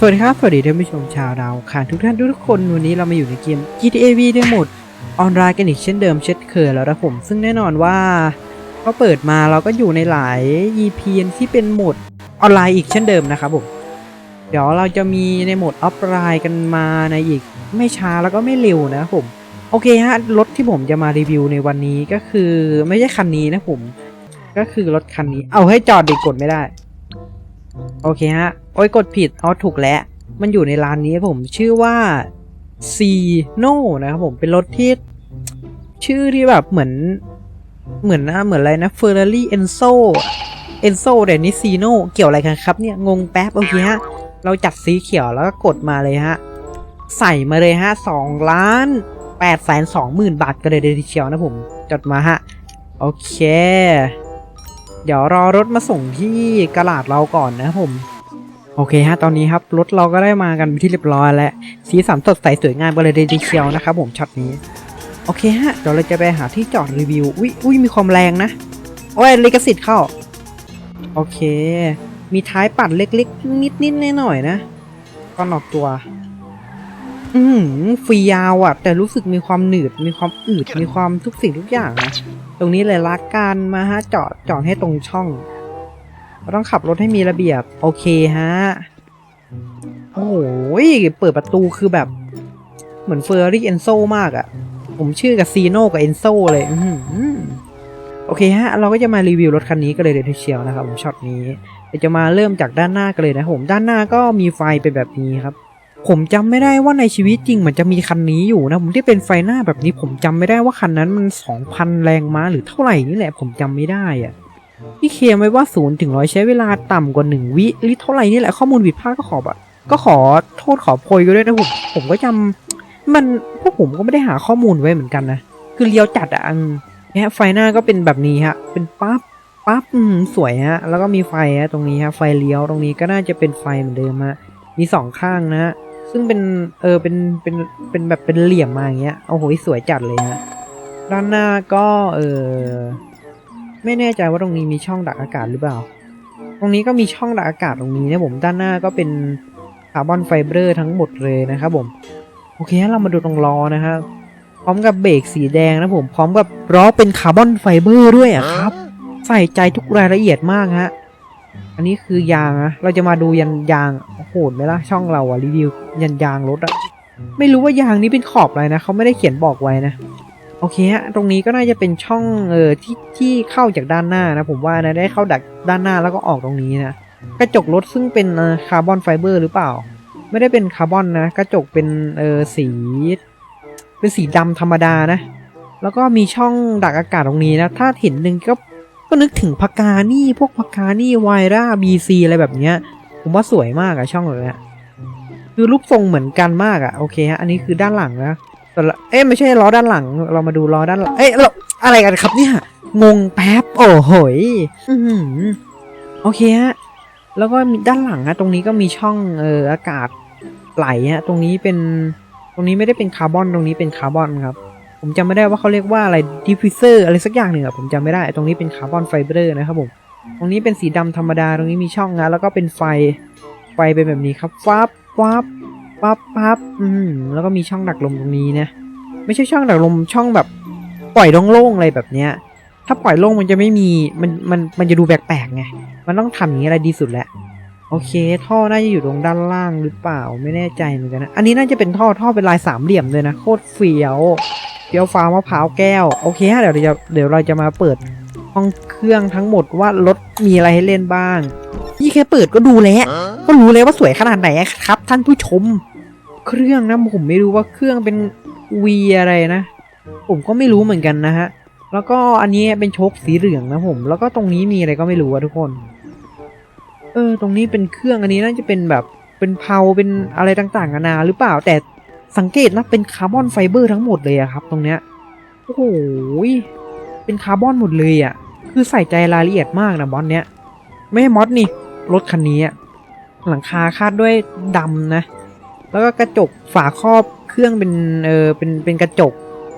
สวัสดีครับ สวัสดีท่านผู้ชมชาวดาวค่ะทุกท่านทุกคนวันนี้เรามาอยู่ในเกม GTA V ได้หมดออนไลน์กันอีกเช่นเดิมเช่นเคยแล้วนะผม ซึ่งแน่นอนว่าก็เปิดมาเราก็อยู่ในหลาย EP ที่เป็นโหมดออนไลน์อีกเช่นเดิมนะครับผมเดี๋ยวเราจะมีในโหมดออฟไลน์กันมาในอีกไม่ช้าแล้วก็ไม่เร็วนะผมโอเคฮะรถที่ผมจะมารีวิวในวันนี้ก็คือไม่ใช่คันนี้นะผม ก็คือรถคันนี้ เอาให้จอดดิกดไม่ได้ โอเคฮะ โอ้ยกดผิดเอาถูกแล้ว มันอยู่ในร้านนี้ผมชื่อว่า c n o นะครับผมเป็นรถที่ ชื่อที่แบบเหมือน เหมือนนะเหมือนอะไรนะ Ferrari Enzo Enzo แต่นี่ c n o เกี่ยวอะไรกันครับเนี่ย งงแป๊บโอเคฮะ เราจัดสีเขียวแล้วก็กดมาเลยฮะ ใส่มาเลยฮะสองล้านแปดแสนสองหมื่นบาทกันเลยทีเชียวนะผม จดมาฮะ โอเค เดี๋ยวรอรถมาส่งที่กระลาดเราก่อนนะผม โอเคฮะ ตอนนี้ครับ รถเราก็ได้มากันเป็นที่เรียบร้อยแล้ว สีสันสดใสสวยงามกันเลยทีเชียวนะครับผมช็อตนี้ โอเคฮะ เดี๋ยวเราจะไปหาที่จอดรีวิว อุ้ยอุ้ยมีความแรงนะ โอ้ยลิขสิทธิ์เข้า โอเค มีท้ายปัดเล็กๆ นิดๆหน่อยๆนะก่อนออกตัว อืมฟรียาวอะ่ะแต่รู้สึกมีความหนืด มีความอืด มีความทุกสิ่งทุกอย่างนะ ตรงนี้เลยละกันมาฮะจอดจอดให้ตรงช่อง เราต้องขับรถให้มีระเบียบ โอเคฮะ โอ้โหเปิดประตูคือแบบ เหมือนเฟอร์รี่เอนโซมากอะ่ะ ผมชื่อกับซีโน่กับเอนโซเลยอืโอเคฮะ เราก็จะมารีวิวรถคันนี้กันเลยเดยวเชียวนะครับผมช็อตนี้เดี๋ยวจะมาเริ่มจากด้านหน้ากันเลยนะผมด้านหน้าก็มีไฟเป็นแบบนี้ครับ ผมจำไม่ได้ว่าในชีวิตจริงมันจะมีคันนี้อยู่นะ ผมที่เป็นไฟหน้าแบบนี้ผมจำไม่ได้ว่าคันนั้นมัน2,000แรงม้าหรือเท่าไหร่นี่แหละผมจำไม่ได้อะที่เคมไว้ว่า0ูนย์ถึงร้อยใช้เวลาต่ำกว่า1วิหรือเท่าไหร่นี่แหละข้อมูลผิดพลาดก็ขอแบบก็ขอโทษขอโพยกันด้วยนะผมผมก็จำมันพวกผมก็ไม่ได้หาข้อมูลไว้เหมือนกันนะคือเลี้ยวจัดอะเนี่ยไฟหน้าก็เป็นแบบนี้ฮะ เป็นปั๊บปั๊บสวยฮะแล้วก็มีไฟฮะตรงนี้ฮะไฟเลี้ยวตรงนี้ก็น่าจะเป็นไฟเหมือนเดิมฮะมีสองข้างนะ ซึ่งเป็นเออเป็นเป็นเป็นแบบเป็นเหลี่ยมมาอย่างเงี้ยโอ้โหสวยจัดเลยฮะด้านหน้าก็เออไม่แน่ใจว่าตรงนี้มีช่องดักอากาศหรือเปล่า ตรงนี้ก็มีช่องดักอากาศตรงนี้นะผมด้านหน้าก็เป็นคาร์บอนไฟเบอร์ทั้งหมดเลยนะครับผมโอเคเรามาดูตรงล้อนะครับพร้อมกับเบรกสีแดงนะผมพร้อมกับล้อเป็นคาร์บอนไฟเบอร์ด้วยอะครับ ใส่ใจทุกรายละเอียดมากฮะ อันนี้คือยางนะเราจะมาดูยันยางโหดไหมล่ะช่องเราอะรีวิวยันยางรถอะไม่รู้ว่ายางนี้เป็นขอบอะไรนะเขาไม่ได้เขียนบอกไว้นะโอเคฮะตรงนี้ก็น่าจะเป็นช่องเออที่ที่เข้าจากด้านหน้านะ ผมว่านะได้เข้าดักด้านหน้าแล้วก็ออกตรงนี้นะกระจกรถซึ่งเป็นคาร์บอนไฟเบอร์หรือเปล่า ไม่ได้เป็นคาร์บอนนะกระจกเป็นเออสี เป็นสีดำธรรมดานะ แล้วก็มีช่องดักอากาศตรงนี้นะ ถ้าเห็นหนึ่งก็ ก็นึกถึงพากานี่พวกพากานี่ไวร่าบีซีอะไรแบบเนี้ย ผมว่าสวยมากอะช่องแบบเนี้ยคือรูปทรงเหมือนกันมากอะโอเคฮะอันนี้คือด้านหลังนะแต่ละเอ๊ะไม่ใช่ล้อด้านหลัง เรามาดูล้อด้านหลังเอ๊ะเราอะไรกันครับเนี่ยงงแป๊บโอ้โหยอื้อหือโอเคฮะแล้วก็ด้านหลังอะตรงนี้ก็มีช่องเอออากาศไหลฮะตรงนี้เป็นตรงนี้ไม่ได้เป็นคาร์บอนตรงนี้เป็นคาร์บอนครับ ผมจำไม่ได้ว่าเขาเรียกว่าอะไรดิฟฟิเซอร์อะไรสักอย่างหนึ่งอะผมจำไม่ได้ตรงนี้เป็นคาร์บอนไฟเบอร์นะครับผมตรงนี้เป็นสีดำธรรมดาตรงนี้มีช่องนะแล้วก็เป็นไฟไฟเป็นแบบนี้ครับฟับฟับฟับฟับอืมแล้วก็มีช่องดักลมตรงนี้นะ ไม่ใช่ช่องดักลมช่องแบบปล่อยโล่งๆอะไรแบบเนี้ย ถ้าปล่อยโล่งมันจะไม่มีมันมันมันจะดูแปลกๆไงมันต้องทำอย่างนี้อะไรดีสุดแหละโอเค ท่อน่าจะอยู่ตรงด้านล่างหรือเปล่าไม่แน่ใจเหมือนกันนะ อันนี้น่าจะเป็นท่อท่อเป็นลายสามเหลี่ยมเลยนะ โคตรเฟี้ยว เฟี้ยวฟ้ามะพร้าวแก้ว โอเคฮะเดี๋ยวเราจะเดี๋ยวเราจะมาเปิดห้องเครื่องทั้งหมดว่ารถมีอะไรให้เล่นบ้าง นี่แค่เปิดก็ดูแล้วก็รู้เลยว่าสวยขนาดไหนครับ ท่านผู้ชม เครื่องนะผมไม่รู้ว่าเครื่องเป็นวีอะไรนะ ผมก็ไม่รู้เหมือนกันนะฮะแล้วก็อันนี้เป็นโชคสีเหลืองนะผม แล้วก็ตรงนี้มีอะไรก็ไม่รู้อะทุกคน เออ ตรงนี้เป็นเครื่องอันนี้น่าจะเป็นแบบเป็นเพาเป็นอะไรต่างๆนานาหรือเปล่า แต่ สังเกตนะเป็นคาร์บอนไฟเบอร์ทั้งหมดเลยอะครับ ตรงเนี้ยโอ้โหยเป็นคาร์บอนหมดเลยอะคือใส่ใจรายละเอียดมากนะบอสเนี้ยไม่ใช่มอสนี่รถคันนี้อะหลังคาคาดด้วยดำนะ แล้วก็กระจกฝาครอบเครื่องเป็นเออเป็นเป็นกระจก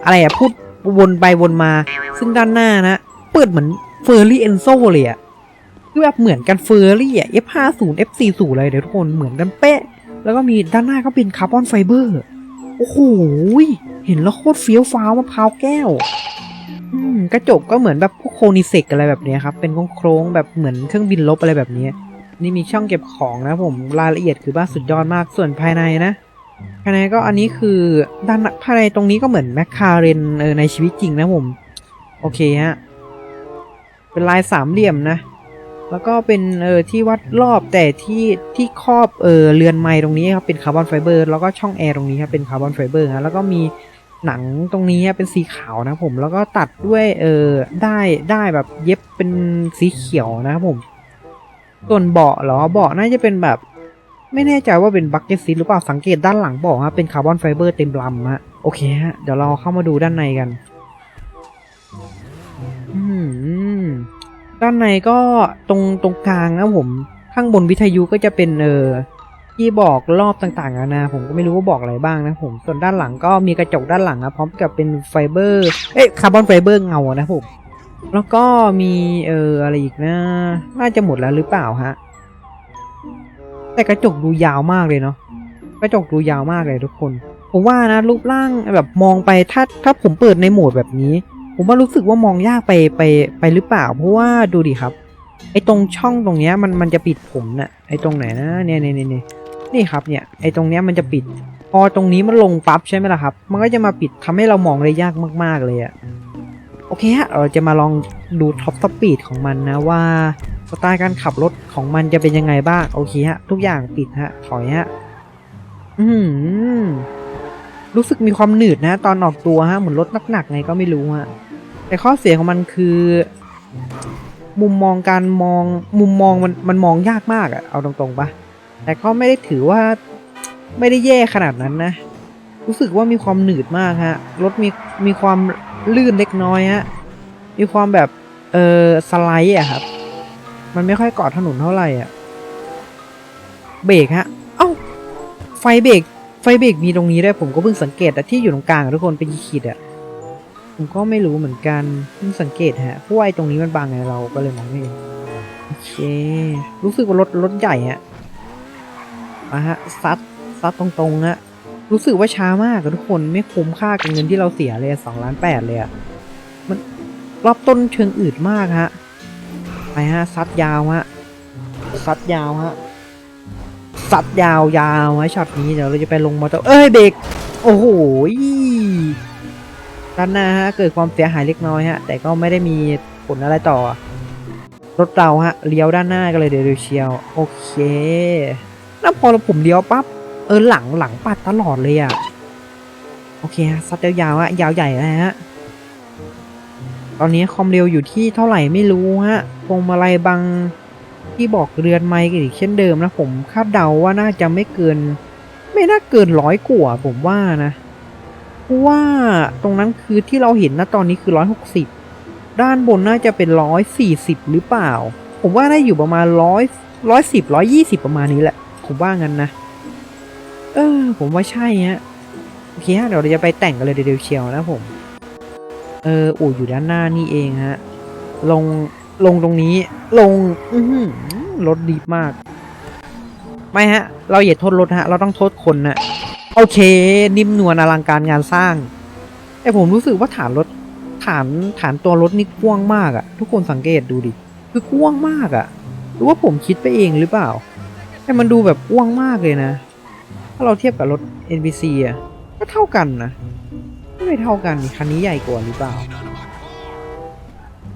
อะไรอะพูดวนไปวนมา ซึ่งด้านหน้านะ เปิดเหมือนเฟอร์รี่เอนโซเลยอะคือแบบเหมือนกันเฟอร์รี่อะ F50 F40 เลยเดี๋ยวทุกคนเหมือนกันเป๊ะ แล้วก็มีด้านหน้าก็เป็นคาร์บอนไฟเบอร์ โอ้โหเห็นแล้วโคตรเฟี้ยวฟ้าวมะพร้าวแก้วกระจกก็เหมือนแบบพวกโคนิเซกอะไรแบบนี้ครับ เป็นโค้งแบบเหมือนเครื่องบินลบอะไรแบบนี้ นี่มีช่องเก็บของนะผมรายละเอียดคือบ้านสุดยอดมากส่วนภายในนะภายในก็อันนี้คือด้านภายในตรงนี้ก็เหมือนแมคคาเรนเออในชีวิตจริงนะผม โอเคฮะ เป็นลายสามเหลี่ยมนะ แล้วก็เป็นเออที่วัดรอบแต่ที่ที่ครอบเออเรือนไม้ตรงนี้ครับเป็นคาร์บอนไฟเบอร์แล้วก็ช่องแอร์ตรงนี้ครับเป็นคาร์บอนไฟเบอร์ฮะแล้วก็มีหนังตรงนี้เป็นสีขาวนะผมแล้วก็ตัดด้วยเออได้ได้แบบเย็บเป็นสีเขียวนะครับผมส่วนเบาะหรอเบาะน่าจะเป็นแบบ ไม่แน่ใจว่าเป็นบักเก็ตซีหรือเปล่าสังเกตด้านหลังเบาะฮะเป็นคาร์บอนไฟเบอร์เต็มลำฮะโอเคฮะเดี๋ยวเราเข้ามาดูด้านในกัน อืม ด้านในก็ตรงตรงกลางนะผมข้างบนวิทยุก็จะเป็นเออที่บอกรอบต่างๆนานาผมก็ไม่รู้ว่าบอกอะไรบ้างนะผมส่วนด้านหลังก็มีกระจกด้านหลังนะพร้อมกับเป็นไฟเบอร์เอ๊ะคาร์บอนไฟเบอร์เงานะผมแล้วก็มีเอออะไรอีกนะ น่าจะหมดแล้วหรือเปล่าฮะแต่กระจกดูยาวมากเลยเนาะกระจกดูยาวมากเลยทุกคน ผมว่านะรูปร่างแบบมองไปถ้าถ้าผมเปิดในโหมดแบบนี้ ผมว่ารู้สึกว่ามองยากไปไปไปหรือเปล่า เพราะว่าดูดิครับ ไอตรงช่องตรงเนี้ยมันมันจะปิดผมนะ่ะไอตรงไหนนะเนี่ยเนี่ยเนี่ยนี่ครับเนี่ยไอตรงเนี้ยมันจะปิด พอตรงนี้มันลงปั๊บใช่ไหมล่ะครับ มันก็จะมาปิดทำให้เรามองได้ยากมาก ๆเลยอะโอเคฮะเราจะมาลองดูท็อปสปีดของมันนะว่าสไตล์การขับรถของมันจะเป็นยังไงบ้างโอเคฮะ ทุกอย่างปิดฮะ ถอยฮะ อืมรู้สึกมีความหนืดนะ ตอนออกตัวฮะ เหมือนรถหนักๆไงก็ไม่รู้ฮะ แต่ข้อเสียของมันคือ มุมมองการมองมุมมองมันมันมองยากมากอะเอาตรงๆปะแต่ก็ไม่ได้ถือว่าไม่ได้แย่ขนาดนั้นนะ รู้สึกว่ามีความหนืดมากฮะรถมีมีความลื่นเล็กน้อยฮะมีความแบบเออสไลด์อะครับ มันไม่ค่อยเกาะถนนเท่าไหร่อะเบรกฮะเอ้าไฟเบรกไฟเบรกมีตรงนี้ด้วยผมก็เพิ่งสังเกตอะที่อยู่ตรงกลางทุกคนเป็นขีดๆอะ ผมก็ไม่รู้เหมือนกันเพิ่งสังเกตฮะเพราะว่าไอ้ตรงนี้มันบางไงเราก็เลยมองไม่เห็นโอเค รู้สึกว่ารถรถใหญ่ฮะมาฮะซัดซัดตรงๆฮะรู้สึกว่าช้ามากทุกคนไม่คุ้มค่ากับเงินที่เราเสียเลยสองล้านแปดเลยอะมันรอบต้นเชิงอืดมากฮะไปฮะซัดยาวฮะซัดยาวฮะซัดยาวยาวฮะช็อตนี้เดี๋ยวเราจะไปลงมอเตอร์เอ้ยเบรกโอ้โห ด้านหน้าฮะเกิดความเสียหายเล็กน้อยฮะแต่ก็ไม่ได้มีผลอะไรต่อ รถเราฮะเลี้ยวด้านหน้ากันเลยเดี๋ยวเชียวโอเคแล้วพอเราผมเลี้ยวปั๊บเออหลังหลังปัดตลอดเลยอะโอเคฮะซัดยาวๆฮะยาวใหญ่นะฮะตอนนี้ความเร็วอยู่ที่เท่าไหร่ไม่รู้ฮะพวงมาลัยบังที่บอกเรือนไมค์กันอีกเช่นเดิมนะผมคาดเดาว่าน่าจะไม่เกิน ไม่น่าเกินร้อยกว่าผมว่านะ ว่าตรงนั้นคือที่เราเห็นนะตอนนี้คือร้อยหกสิบด้านบนน่าจะเป็นร้อยสี่สิบหรือเปล่า ผมว่าได้อยู่ประมาณร้อยร้อยสิบร้อยยี่สิบประมาณนี้แหละ ผมว่างั้นนะ เออ ผมว่าใช่ฮะโอเคฮะเดี๋ยวเราจะไปแต่งกันเลยเดี๋ยวเชียวนะผม เอออู่อยู่ด้านหน้านี่เองฮะ ลงลงตรงนี้ ลง อืรถดีมาก ไม่ฮะ เราอย่าโทษรถฮะ เราต้องโทษคนนะ โอเค นิ่มนวลอลังการงานสร้าง แต่ผมรู้สึกว่าฐานรถฐานฐานตัวรถนี่กว้างมากอะทุกคนสังเกตดูดิคือกว้างมากอะหรือว่าผมคิดไปเองหรือเปล่า แต่มันดูแบบกว้างมากเลยนะ ถ้าเราเทียบกับรถ NPC อะก็เท่ากันนะไม่เท่ากันคันนี้ใหญ่กว่าหรือเปล่า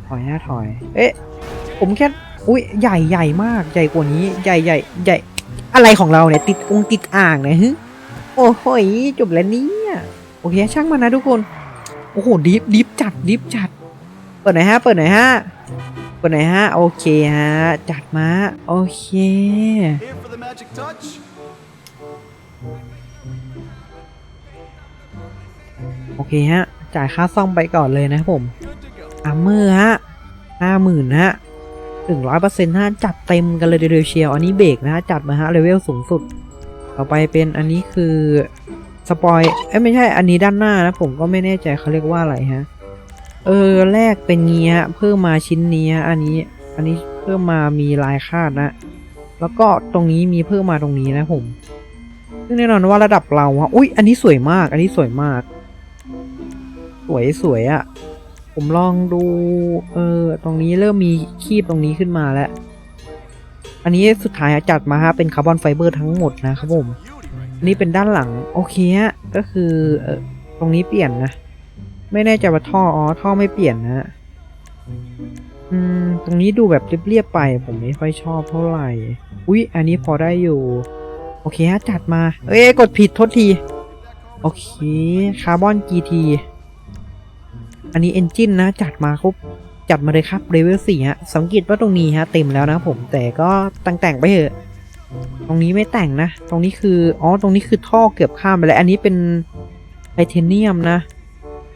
ถอยหน้าถอย เอ๊ะ ผมแค่อุ้ยใหญ่ใหญ่มากใหญ่กว่านี้ ใหญ่ใหญ่ใหญ่อะไรของเราเนี่ย ติดองติดอ่างเนี่ยฮึ โอ้โหยจบแล้วเนี่ยโอเคช่างมันนะทุกคน โอ้โหดิฟดิฟจัดดิฟจัด เปิดหน่อยฮะ เปิดหน่อยฮะ เปิดหน่อยฮะ โอเคฮะ จัดมา โอเค โอเคฮะ จ่ายค่าซ่อมไปก่อนเลยนะผมอาร์เมอร์ฮะห้าหมื่นฮะถึงร้อยเปอร์เซ็นต์ฮะ จัดเต็มกันเลยเดยวเชียว อันนี้เบรกนะฮะ จัดมาฮะเลเวลสูงสุด ต่อไปเป็นอันนี้คือสปอยเอ้ยไม่ใช่อันนี้ด้านหน้านะผมก็ไม่แน่ใจเขาเรียกว่าอะไรฮะ เออแรกเป็นเงี้ยเพิ่มมาชิ้นนี้ฮะอันนี้ อันนี้เพิ่มมามีลายคาดนะ แล้วก็ตรงนี้มีเพิ่มมาตรงนี้นะผม ซึ่งแน่นอนว่าระดับเราอะอุ้ยอันนี้สวยมาก อันนี้สวยมาก สวยสวยอะผมลองดู เออ ตรงนี้เริ่มมีคีบตรงนี้ขึ้นมาแล้ว อันนี้สุดท้ายจัดมาฮะเป็นคาร์บอนไฟเบอร์ทั้งหมดนะครับผมนนี้เป็นด้านหลังโอเคฮะก็คือเออตรงนี้เปลี่ยนนะ ไม่แน่ใจว่าท่ออ๋อท่อไม่เปลี่ยนนะฮะอืมตรงนี้ดูแบบเรียบๆไป ผมไม่ค่อยชอบเท่าไหร่อุ๊ย อันนี้พอได้อยู่ โอเคฮะจัดมา เอ้ยกดผิดโทษที โอเคคาร์บอน GT อันนี้เอนจินนะ จัดมาครบ จัดมาเลยครับเลเวลสี่ฮะสังเกตว่าตรงนี้ฮะเต็มแล้วนะผมแต่ก็แต่งไปเถอะ ตรงนี้ไม่แต่งนะ ตรงนี้คืออ๋อตรงนี้คือท่อเกือบข้ามไปแล้ว อันนี้เป็นไทเทเนียมนะ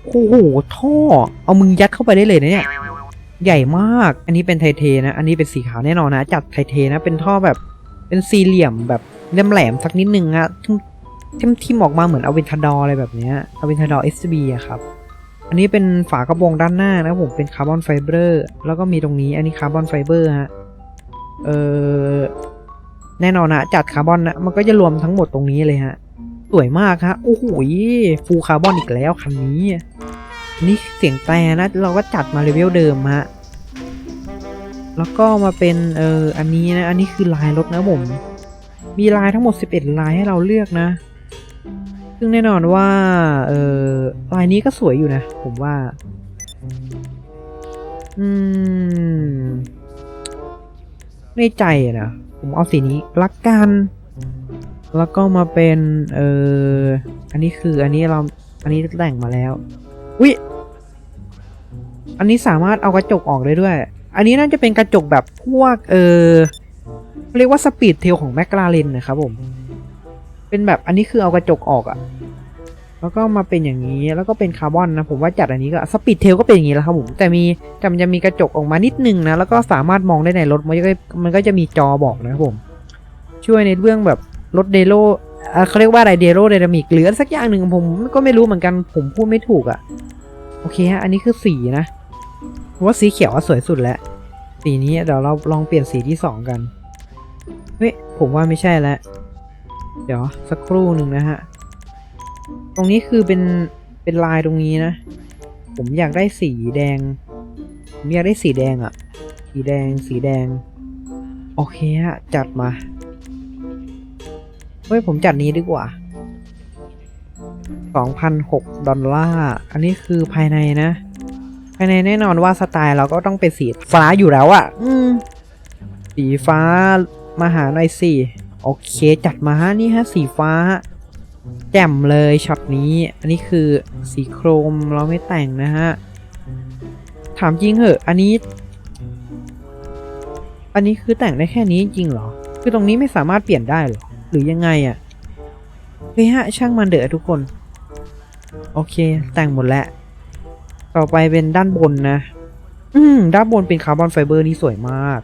โอ้โหท่อ เอามึงยัดเข้าไปได้เลยนะเนี่ยใหญ่มาก อันนี้เป็นไทเทนะ อันนี้เป็นสีขาวแน่นอนนะ จัดไทเทนะ เป็นท่อแบบ เป็นสี่เหลี่ยมแบบแหลมๆสักนิดนึงอะทิมทิมทิมออกมาเหมือนอเวนทาดออะไรแบบเนี้ยอเวนทาดอ SB อะครับ อันนี้เป็นฝากระโปรงด้านหน้านะผมเป็นคาร์บอนไฟเบอร์แล้วก็มีตรงนี้อันนี้คาร์บอนไฟเบอร์ฮะเออแน่นอนนะจัดคาร์บอนนะมันก็จะรวมทั้งหมดตรงนี้เลยฮะสวยมากฮะโอ้โหฟูลคาร์บอนอีกแล้วคันนี้นี่เสียงแต่นะเราก็จัดมาเลเวลเดิมฮะแล้วก็มาเป็นเอออันนี้นะอันนี้คือลายรถนะผมมีลายทั้งหมด 11 ลายให้เราเลือกนะ ซึ่งแน่นอนว่า เออลายนี้ก็สวยอยู่นะ ผมว่า อืม ในใจนะ ผมเอาสีนี้ละกัน แล้วก็มาเป็น เออ อันนี้คืออันนี้เรา อันนี้แต่งมาแล้ว อุ๊ย อันนี้สามารถเอากระจกออกได้ด้วย อันนี้น่าจะเป็นกระจกแบบพวก เออ เรียกว่าสปีดเทลของแมคลาเรนนะครับผม เป็นแบบอันนี้คือเอากระจกออกอะแล้วก็มาเป็นอย่างนี้แล้วก็เป็นคาร์บอนนะผมว่าจัดอันนี้ก็สปีดเทลก็เป็นอย่างนี้แล้วครับผมแต่มีแต่มันจะมีกระจกออกมานิดนึงนะแล้วก็สามารถมองได้ในรถมันก็มันก็จะมีจอบอกนะครับผม ช่วยในเรื่องแบบรถเดโลเขาเรียกว่าอะไรเดโรไดนามิกหรือสักอย่างหนึ่งผมก็ไม่รู้เหมือนกันผมพูดไม่ถูกอะโอเคฮะ อันนี้คือสีนะผมว่าสีเขียวสวยสุดแล้วสีนี้เดี๋ยวเราลองเปลี่ยนสีที่สองกันเฮ้ยผมว่าไม่ใช่แล้ว เดี๋ยวสักครู่หนึ่งนะฮะ ตรงนี้คือเป็นเป็นลายตรงนี้นะ ผมอยากได้สีแดง ผมอยากได้สีแดงอะสีแดง สีแดง โอเคฮะ จัดมา เฮ้ย ผมจัดนี้ดีกว่า2,006ดอลลาร์ อันนี้คือภายในนะ ภายในแน่นอนว่าสไตล์เราก็ต้องเป็นสีฟ้าอยู่แล้วอะ่ะ อืม สีฟ้ามาหาหน่อยสิ โอเคจัดมาฮะนี่ฮะสีฟ้าแจ่มเลยช็อตนี้ อันนี้คือสีโครมเราไม่แต่งนะฮะ ถามจริงเหอะ อันนี้ อันนี้คือแต่งได้แค่นี้จริงเหรอ คือตรงนี้ไม่สามารถเปลี่ยนได้หรอ หรือยังไงอะ่ะเฮ้ยฮะช่างมันเดอะทุกคน โอเค แต่งหมดแล้ว ต่อไปเป็นด้านบนนะ อืมด้านบนเป็นคาร์บอนไฟเบอร์นี่สวยมาก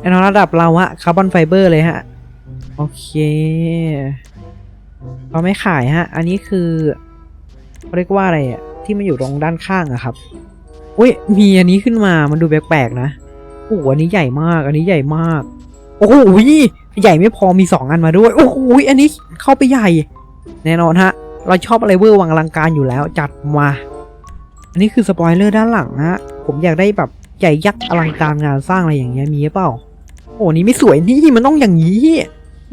แน่นอนระดับเราอะคาร์บอนไฟเบอร์เลยฮะ โอเคเราไม่ขายฮะ อันนี้คือเขาเรียกว่าอะไรอะที่มันอยู่ตรงด้านข้างอะครับอุ้ยมีอันนี้ขึ้นมามันดูแปลกๆนะโอ้โหอันนี้ใหญ่มาก อันนี้ใหญ่มาก โอ้โหใหญ่ไม่พอมีสองอันมาด้วย โอ้โหอันนี้เข้าไปใหญ่ แน่นอนฮะ เราชอบอะไรเวอร์วังอลังการอยู่แล้วจัดมา อันนี้คือสปอยเลอร์ด้านหลังฮะผมอยากได้แบบใหญ่ยักษ์อลังการงานสร้างอะไรอย่างเงี้ยมีหรือเปล่า อ้นี่ไม่สวยนี่มันต้องอย่างนี้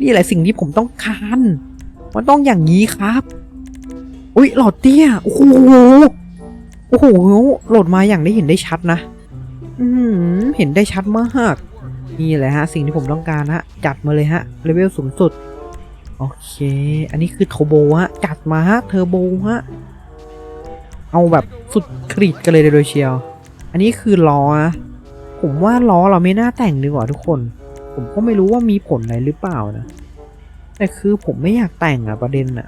นี่แหละสิ่งที่ผมต้องการมันต้องอย่างนี้ครับ อุ้ยหลอดเตี้ย โอ้โห โอ้โหโหลดมาอย่างได้เห็นได้ชัดนะ อืมเห็นได้ชัดมาก นี่แหละฮะ สิ่งที่ผมต้องการฮะ จัดมาเลยฮะ เลเวลสูงสุด โอเค อันนี้คือเทอร์โบฮะ จัดมาฮะ เทอร์โบฮะ เอาแบบสุดครีดกันเลยโดยเชียว อันนี้คือล้อนะ ผมว่าล้อเราไม่น่าแต่งดีกว่าทุกคน ผมก็ไม่รู้ว่ามีผลอะไรหรือเปล่านะ แต่คือผมไม่อยากแต่งอะประเด็นอะ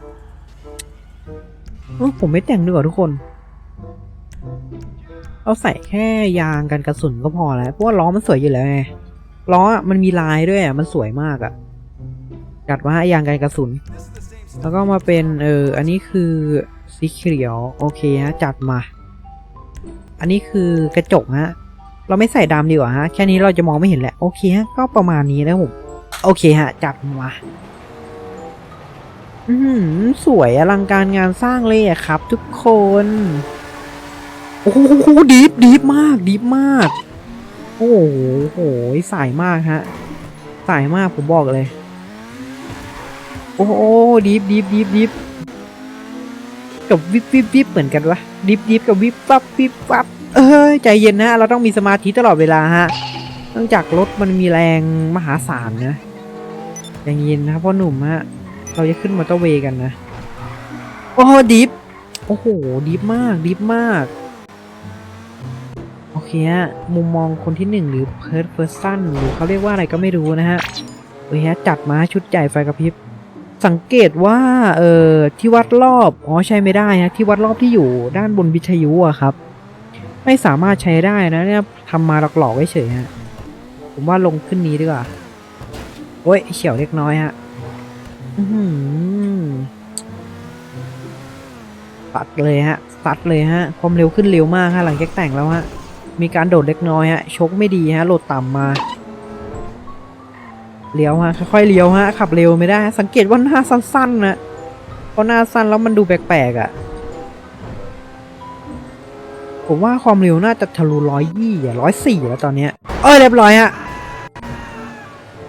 อผมไม่แต่งดีกว่าทุกคนเราใส่แค่ยางกันกระสุนก็พอแล้ว เพราะว่าล้อมันสวยอยู่แล้วไง ล้อมันมีลายด้วยอะมันสวยมากอะจัดว่ายางกันกระสุน แล้วก็มาเป็นเออ อันนี้คือสีเขียว โอเคฮะ จัดมา อันนี้คือกระจกฮะ เราไม่ใส่ดำดีกว่าฮะ แค่นี้เราจะมองไม่เห็นแหละ โอเคฮะ ก็ประมาณนี้แล้วผม โอเคฮะ จัดมาอือหือสวยอลังการงานสร้างเลยอะครับ ทุกคน โอ้โหดีฟดีฟมาก ดีฟมาก โอ้โหสายมากฮะ สายมากผมบอกเลย โอ้โหดีฟดีฟดีฟดีฟกับวิบวิบวิบเหมือนกันวะดิฟดิฟกับวิบวับวิบวับ เอ้ยใจเย็นนะ เราต้องมีสมาธิตลอดเวลาฮะเนื่องจากรถมันมีแรงมหาศาลนะใจเย็นนะครับพ่อหนุ่มฮะ เราจะขึ้นมอเตอร์เวย์กันนะ โอ้ดิฟโอ้โหดิฟมากดิฟมาก โอเคฮะ มุมมองคนที่หนึ่งหรือ third person หรือเขาเรียกว่าอะไรก็ไม่รู้นะฮะเฮ้ยฮะจัดมาชุดใหญ่ไฟกระพริบสังเกตว่า เออที่วัดรอบ อ๋อ ใช้ไม่ได้ฮะ ที่วัดรอบที่อยู่ด้านบนวิทยุอะครับ ไม่สามารถใช้ได้นะเนี่ยทำมาหลอกๆไว้เฉยฮะผมว่าลงขึ้นนี้ดีกว่าโอ้ยเฉียวเล็กน้อยฮะอือตัดเลยฮะ ตัดเลยฮะ ความเร็วขึ้นเร็วมากฮะ หลังจากแต่งแล้วฮะ มีการโดดเล็กน้อยฮะ ชกไม่ดีฮะ โหลดต่ำมา เลี้ยวฮะ ค่อยๆเลี้ยวฮะ ขับเร็วไม่ได้ สังเกตว่าหน้าสั้นๆนะเพราะหน้าสั้นแล้วมันดูแปลกๆอะ่ะ ผมว่าความเร็วน่าจะทะลุร้อยยี่ร้อยสี่แล้วตอนเนี้ย เอ้ยเรียบร้อยฮะ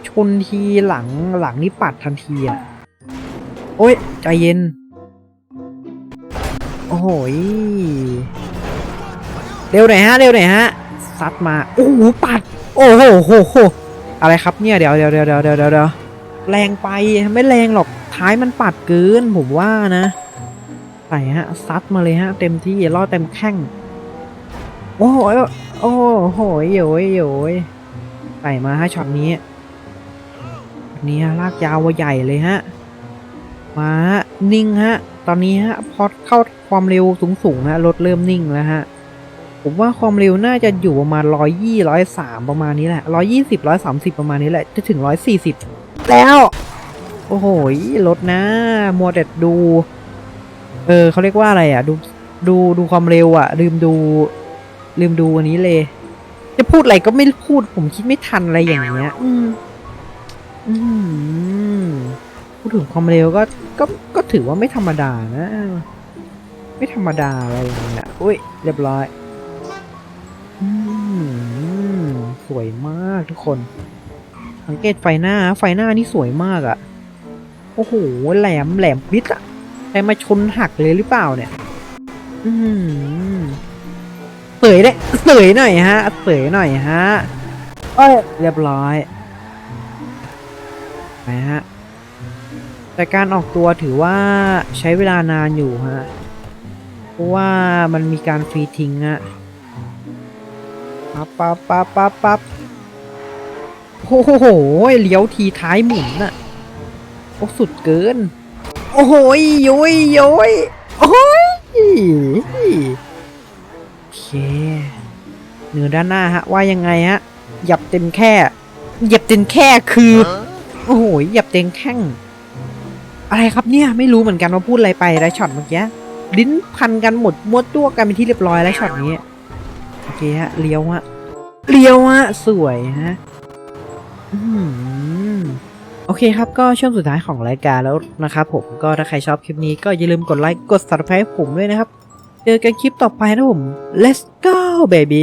ชนทีหลังหลังนี่ปัดทันทีอะ โอ้ย ใจเย็น โอ้โหเร็วหน่อยฮะ เร็วหน่อยฮะ ซัดมา โอ้โห ปัด โอ้โหโหโหอะไรครับเนี่ย เดี๋ยวเดี๋ยวเดี๋ยวเดี๋ยวเดี๋ยวเดี๋ยวเดี๋ยวแรงไป ไม่แรงหรอก ท้ายมันปัดเกิน ผมว่านะใส่ฮะ ซัดมาเลยฮะ เต็มที่ ล่อเต็มแข้ง โอ้โหโอ้โหโยยโยยใส่มาฮะช็อตนี้นี่ฮะลากยาวว่าใหญ่เลยฮะ มาฮะนิ่งฮะ ตอนนี้ฮะพอเข้าความเร็วสูงๆฮะรถเริ่มนิ่งแล้วฮะ ผมว่าความเร็วน่าจะอยู่ประมาณร้อยยี่ร้อยสามประมาณนี้แหละร้อยยี่สิบร้อยสามสิบประมาณนี้แหละ จะถึงร้อยสี่สิบแล้ว โอ้โหรถนะมัวแต่ดู เออเขาเรียกว่าอะไรอะ ดูดูดูความเร็วอะ ลืมดู ลืมดูอันนี้เลย จะพูดอะไรก็ไม่พูด ผมคิดไม่ทันอะไรอย่างเงี้ย อืมอืมพูดถึงความเร็วก็ก็ก็ถือว่าไม่ธรรมดานะ ไม่ธรรมดาอะไรอย่างเงี้ยอุ้ยเรียบร้อย อืมสวยมากทุกคนสังเกตไฟหน้า ไฟหน้านี่สวยมากอะ่ะ โอ้โหแหลมแหลมปิดอะใครมาชนหักเลยหรือเปล่าเนี่ย อืม เสยเลยเสยหน่อยฮะเสยหน่อยฮะเอ้ยเรียบร้อยนะฮะแต่การออกตัวถือว่าใช้เวลานานอยู่ฮะเพราะว่ามันมีการฟรีทิ้งอะปั๊บปั๊บปั๊บปั๊บปั๊บโอ้โหเลี้ยวทีท้ายหมุนอะโอ้สุดเกิน โอ้โหยโยยโยยโอ้ยโอ เคเนื้อด้านหน้าฮะ ว่ายังไงฮะหยับเต็มแค่เหยียบเต็มแค่คือ โอ้โหเหยียบเต็งแข้งอะไรครับเนี่ย ไม่รู้เหมือนกันว่าพูดอะไรไปแล้วช็อตเมื่อกี้ลิ้นพันกันหมดมวดตัวกันเป็นที่เรียบร้อยแล้วช็อตนี้โอเคฮะเลี้ยวฮะเลี้ยวฮะสวยฮะอืมโอเคครับ ก็ช่วงสุดท้ายของรายการแล้วนะครับผมก็ถ้าใครชอบคลิปนี้ก็อย่าลืมกดไลค์กด subscribe ให้ผมด้วยนะครับ เจอกันคลิปต่อไปนะผม let's go baby